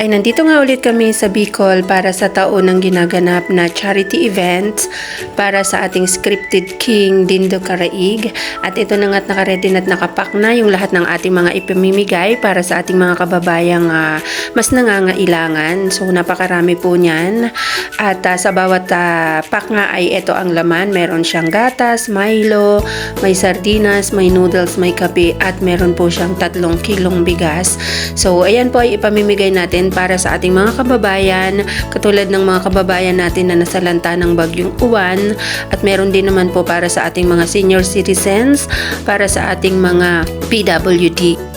ay nandito nga ulit kami sa Bicol para sa taon ng ginaganap na charity events para sa ating scripted king Dindo Karaig. At ito na nga't nakaredy at nakapak na yung lahat ng ating mga ipamimigay para sa ating mga kababayang ah, mas nangangailangan. So napakarami po niyan. At ah, sa bawat ah, pack nga ay ito ang laman. Meron siyang gatas, Milo, may sardinas, may noodles, may kape at meron po siyang tatlong kilong bigas. So ayan po ay ipamimigay natin para sa ating mga kababayan katulad ng mga kababayan natin na nasalanta ng bagyong uwan at meron din naman po para sa ating mga senior citizens, para sa ating mga PWD.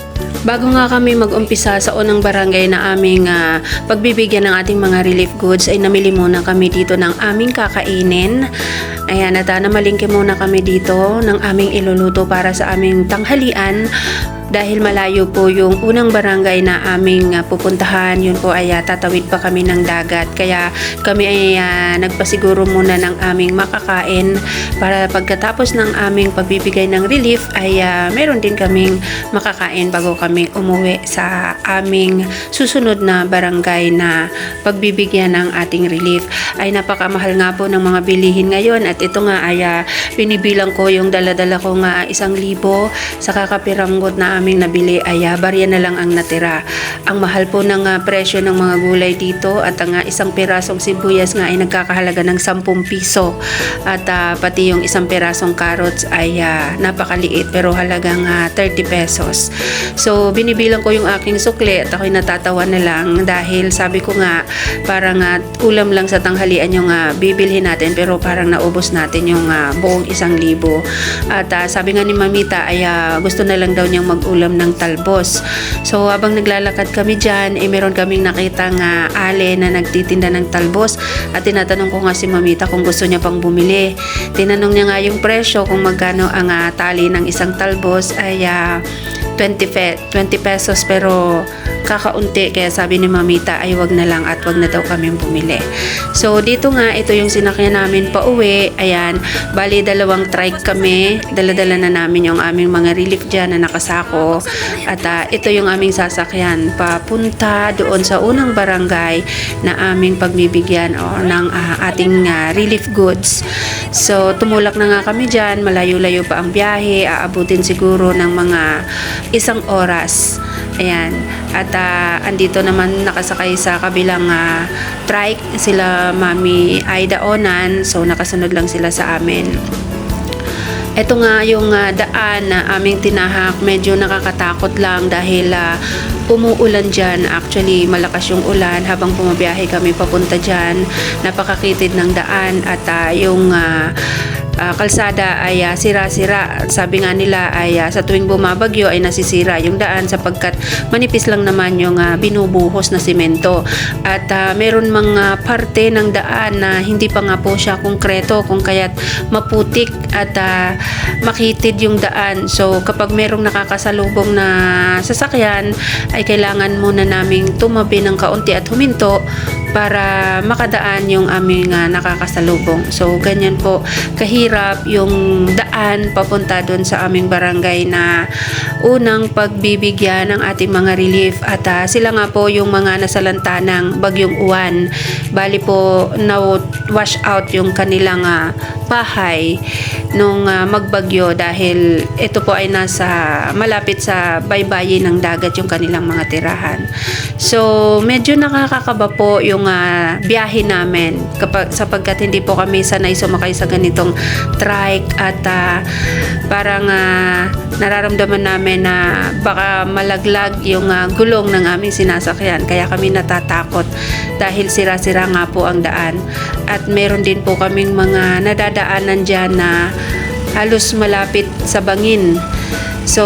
Bago nga kami mag-umpisa sa unang barangay na aming ah, pagbibigyan ng ating mga relief goods ay namili muna kami dito ng aming kakainin. Ayan, at ah, namalingki muna kami dito ng aming iluluto para sa aming tanghalian dahil malayo po yung unang barangay na aming ah, pupuntahan. Yun po ay ah, tatawid pa kami ng dagat. Kaya kami ay ah, nagpasiguro muna ng aming makakain para pagkatapos ng aming pagbibigay ng relief ay ah, meron din kaming makakain bago kami umuwi sa aming susunod na barangay na pagbibigyan ng ating relief. Ay napakamahal nga po ng mga bilihin ngayon at ito nga ay ah, binibilang ko yung daladala ko nga isang libo sa kakapiranggot na aming nabili ay ah, barya na lang ang natira. Ang mahal po ng ah, presyo ng mga gulay dito at ang ah, isang pirasong sibuyas nga ay nagkakahalaga ng 10 piso at ah, pati yung isang pirasong carrots ay ah, napakaliit pero halagang ah, 30 pesos. So binibilang ko yung aking sukli at ako'y natatawa na lang dahil sabi ko nga parang ah, ulam lang sa tanghalian yung ah, bibilhin natin pero parang naubos natin yung ah, buong isang libo. At ah, sabi nga ni Mamita ay ah, gusto na lang daw niyang mag-ulam ng talbos. So habang naglalakad kami dyan, eh meron kaming nakitang ah, ale na nagtitinda ng talbos at tinatanong ko nga si Mamita kung gusto niya pang bumili. Tinanong niya nga yung presyo kung magkano ang ah, tali ng isang talbos ay ah, 20, pe- 20 pesos pero kakaunti kaya sabi ni Mamita ay wag na lang at wag na daw kami bumili. So dito nga ito yung sinakyan namin pa uwi. Ayan, bali dalawang trike kami. Daladala na namin yung aming mga relief dyan na nakasako. At ah, ito yung aming sasakyan papunta doon sa unang barangay na aming pagbibigyan o ng ah, ating ah, relief goods. So tumulak na nga kami dyan. Malayo-layo pa ang biyahe. Aabutin siguro ng mga isang oras. Ayan. At ah, andito naman nakasakay sa kabilang ah, trike sila Mami Aida Onan. So nakasunod lang sila sa amin. Ito nga yung ah, daan na aming tinahak, medyo nakakatakot lang dahil ah, umuulan dyan. Actually, malakas yung ulan habang pumabiyahe kami papunta dyan. Napakakitid ng daan at ah, yung ah, ah, kalsada ay ah, sira-sira. Sabi nga nila ay ah, sa tuwing bumabagyo ay nasisira yung daan sapagkat manipis lang naman yung ah, binubuhos na simento. At ah, meron mga parte ng daan na hindi pa nga po siya konkreto kung kaya't maputik at ah, makitid yung daan. So kapag merong nakakasalubong na sasakyan ay kailangan muna naming tumabi ng kaunti at huminto para makadaan yung aming ah, nakakasalubong. So ganyan po kahirap yung daan papunta doon sa aming barangay na unang pagbibigyan ng ating mga relief at ah, sila nga po yung mga nasalanta ng bagyong uwan. Bali po na wash out yung kanilang ah, bahay nung ah, magbagyo dahil ito po ay nasa malapit sa baybayin ng dagat yung kanilang mga tirahan. So medyo nakakakaba po yung ah, biyahe namin kapag sapagkat hindi po kami sanay sumakay sa ganitong trike at ah, parang ah, nararamdaman namin na baka malaglag yung ah, gulong ng aming sinasakyan. Kaya kami natatakot dahil sira-sira nga po ang daan. At meron din po kaming mga nadadaanan dyan na halos malapit sa bangin so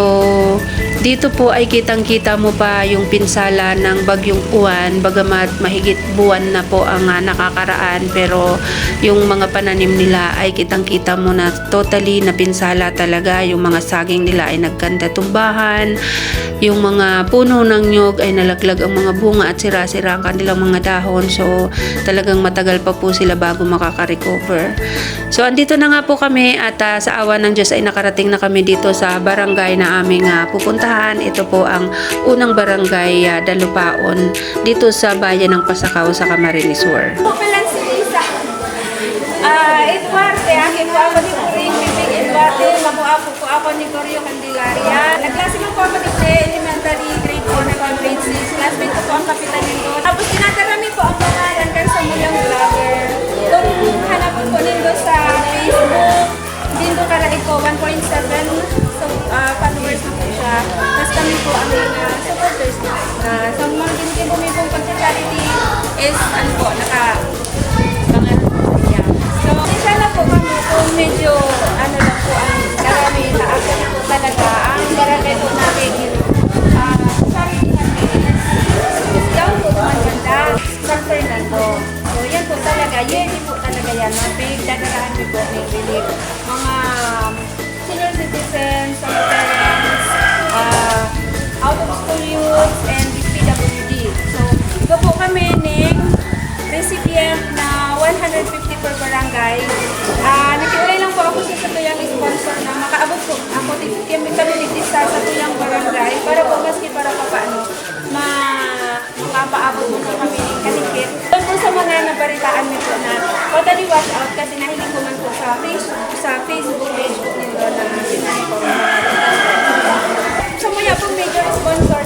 dito po ay kitang-kita mo pa yung pinsala ng bagyong uwan. Bagamat mahigit buwan na po ang ah, nakakaraan pero yung mga pananim nila ay kitang-kita mo na totally na pinsala talaga. Yung mga saging nila ay nagkanda tumbahan. Yung mga puno ng nyog ay nalaglag ang mga bunga at sira-sira ang kanilang mga dahon. So talagang matagal pa po sila bago makaka-recover. So andito na nga po kami at ah, sa awa ng Diyos ay nakarating na kami dito sa barangay barangay na aming ah, pupuntahan. Ito po ang unang barangay ah, Dalupaon dito sa bayan ng Pasakaw sa Camarines Sur. Ako pala si Lisa. Ah, Eduarte, akin po ni po ako ni Corio Candelaria. Nagklase mo po ako dito elementary grade 4 hanggang grade 6. Classmate ko po ang kapitan nito. Tapos tinatarami po ang pangalan kay Samuel Vlogger. Kung hanapin po nito sa Facebook, Karaig po, 1.7 Uh, so, mga ginigin po may pong pagka-charity is, ano po, naka, mga yeah. So, na po kami kung medyo, ano lang po, ang karami na ako talaga, ang barangay po natin, po dito kami kami nagtisa sa Satuyang barangay para po maski para pa paano ma makapaabot mo kami ng kaligit. Doon po sa mga nabaritaan nito na totally wash out kasi nahiling ko man po sa Facebook, sa Facebook page po nito na sinabi ko. So maya po major sponsor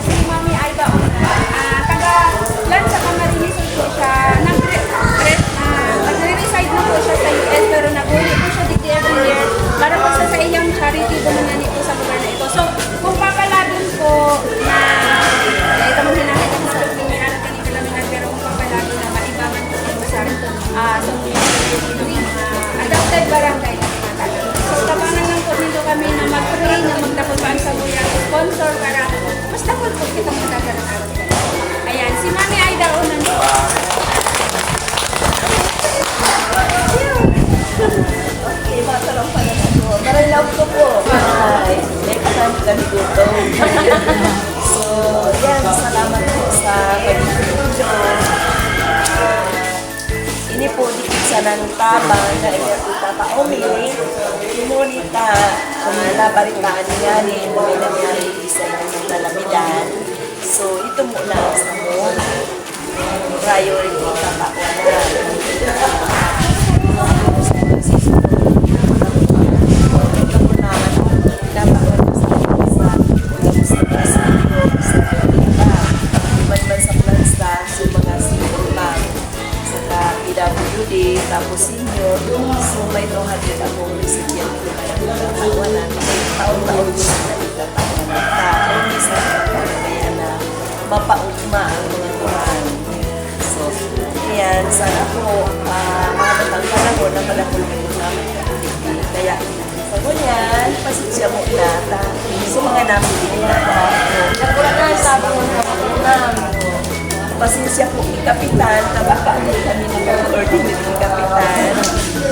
kami dito. so, yan, salamat po sa pag-video. ini po dikit sa nang tabang na inertita pa umi. Imunita, uh, nabaritaan niya rin, may nangyari sa inyong kalamidan. So, ito muna sa mo. Priority namin din na ako. Nagkulang sabi mo na ako pasensya po ni Kapitan, nabaka din kami ng mga ordinary Kapitan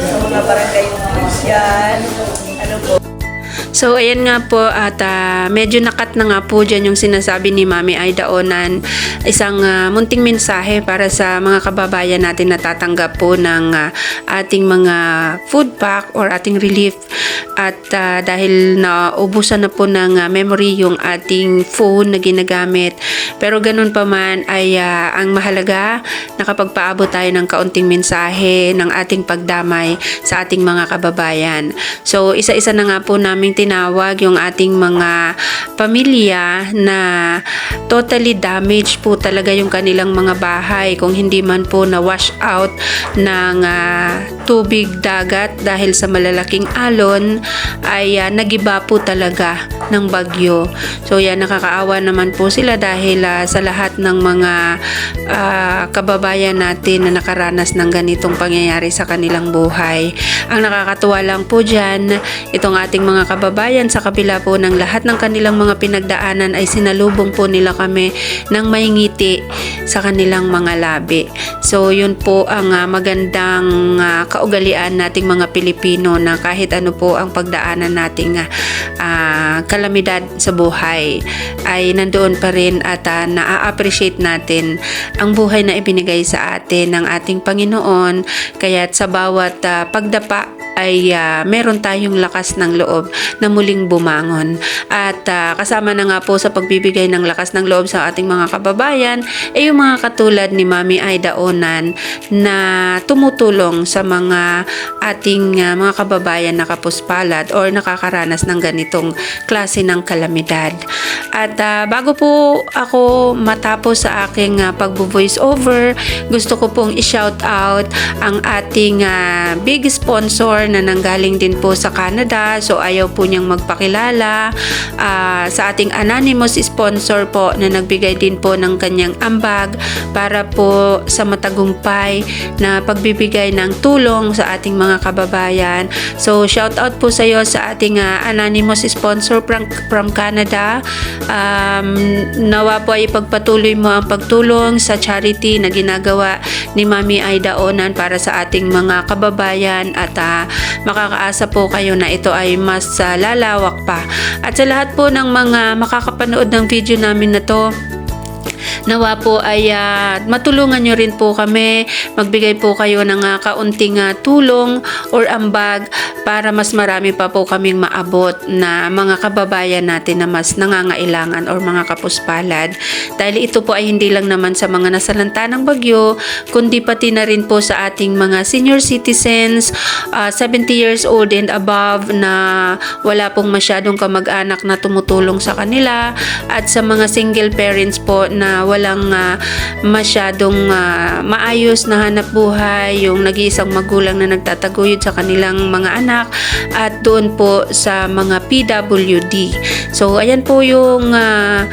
sa mga barangay official. So, ayan nga po at ah, medyo nakat na nga po dyan yung sinasabi ni Mami Aida Onan. Isang ah, munting mensahe para sa mga kababayan natin na tatanggap po ng ah, ating mga food pack or ating relief. At ah, dahil naubusan na po ng ah, memory yung ating phone na ginagamit. Pero ganun pa man ay ah, ang mahalaga nakapagpaabot tayo ng kaunting mensahe ng ating pagdamay sa ating mga kababayan. So, isa-isa na nga po naming tinawag yung ating mga pamilya na totally damaged po talaga yung kanilang mga bahay kung hindi man po na wash out ng ah, tubig dagat dahil sa malalaking alon ay ah, nagiba po talaga ng bagyo. So yan nakakaawa naman po sila dahil ah, sa lahat ng mga ah, kababayan natin na nakaranas ng ganitong pangyayari sa kanilang buhay. Ang nakakatuwa lang po dyan, itong ating mga kababayan sa kabila po ng lahat ng kanilang mga pinagdaanan ay sinalubong po nila kami ng may ngiti sa kanilang mga labi. So yun po ang ah, magandang ah, kaugalian nating mga Pilipino na kahit ano po ang pagdaanan nating ah, ah, kalamidad sa buhay ay nandoon pa rin at ah, na-appreciate natin ang buhay na ibinigay sa atin ng ating Panginoon kaya't sa bawat ah, pagdapa ay ah, meron tayong lakas ng loob na muling bumangon. At ah, kasama na nga po sa pagbibigay ng lakas ng loob sa ating mga kababayan ay yung mga katulad ni Mami Aida Onan na tumutulong sa mga ating ah, mga kababayan na kapuspalad or nakakaranas ng ganitong klase ng kalamidad. At ah, bago po ako matapos sa aking ah, pagbo-voice over, gusto ko pong i-shout out ang ating ah, big sponsor na nanggaling din po sa Canada. So ayaw po niyang magpakilala Ah, sa ating anonymous sponsor po na nagbigay din po ng kanyang ambag para po sa matagumpay na pagbibigay ng tulong sa ating mga kababayan. So shout out po sa iyo sa ating ah, anonymous sponsor from, from Canada. Um, nawa po ay ipagpatuloy mo ang pagtulong sa charity na ginagawa ni Mami Aida Onan para sa ating mga kababayan at ah, makakaasa po kayo na ito ay mas ah, lalawak pa. At sa lahat po ng mga makakapanood ng video namin na to, Nawa po ay ah, matulungan nyo rin po kami. Magbigay po kayo ng ah, kaunting ah, tulong or ambag para mas marami pa po kaming maabot na mga kababayan natin na mas nangangailangan or mga kapuspalad. Dahil ito po ay hindi lang naman sa mga nasalanta ng bagyo, kundi pati na rin po sa ating mga senior citizens, ah, 70 years old and above na wala pong masyadong kamag-anak na tumutulong sa kanila at sa mga single parents po na walang ah, masyadong ah, maayos na hanap buhay, yung nag-iisang magulang na nagtataguyod sa kanilang mga anak at doon po sa mga PWD. So ayan po yung ah,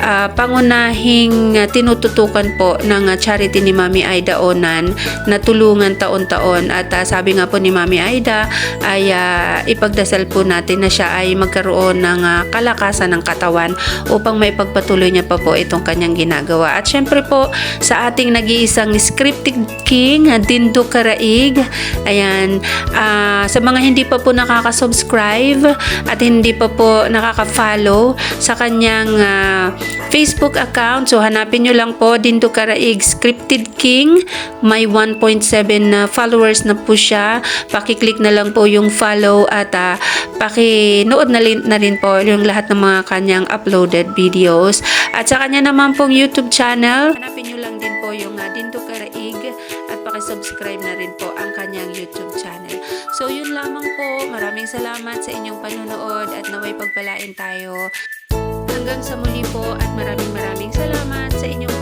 ah, pangunahing ah, tinututukan po ng ah, charity ni Mami Aida Onan na tulungan taon-taon at ah, sabi nga po ni Mami Aida ay ah, ipagdasal po natin na siya ay magkaroon ng ah, kalakasan ng katawan upang may pagpatuloy niya pa po itong kanyang ginagawa. At syempre po sa ating nag-iisang scripted king, Dindo Karaig, ayan, ah, sa mga hindi pa po nakaka-subscribe at hindi pa po nakaka-follow sa kanyang ah, Facebook account, so hanapin nyo lang po Dindo Karaig Scripted King, may 1.7 na followers na po siya. Pakiclick na lang po yung follow at uh, pakinood na, na rin po yung lahat ng mga kanyang uploaded videos. At sa kanya naman pong YouTube channel, hanapin nyo lang din po yung uh, Dindo Karaig at pakisubscribe na rin po ang kanyang YouTube channel. So yun lamang po. Maraming salamat sa inyong panonood at naway pagpalain tayo. Hanggang sa muli po at maraming maraming salamat sa inyong.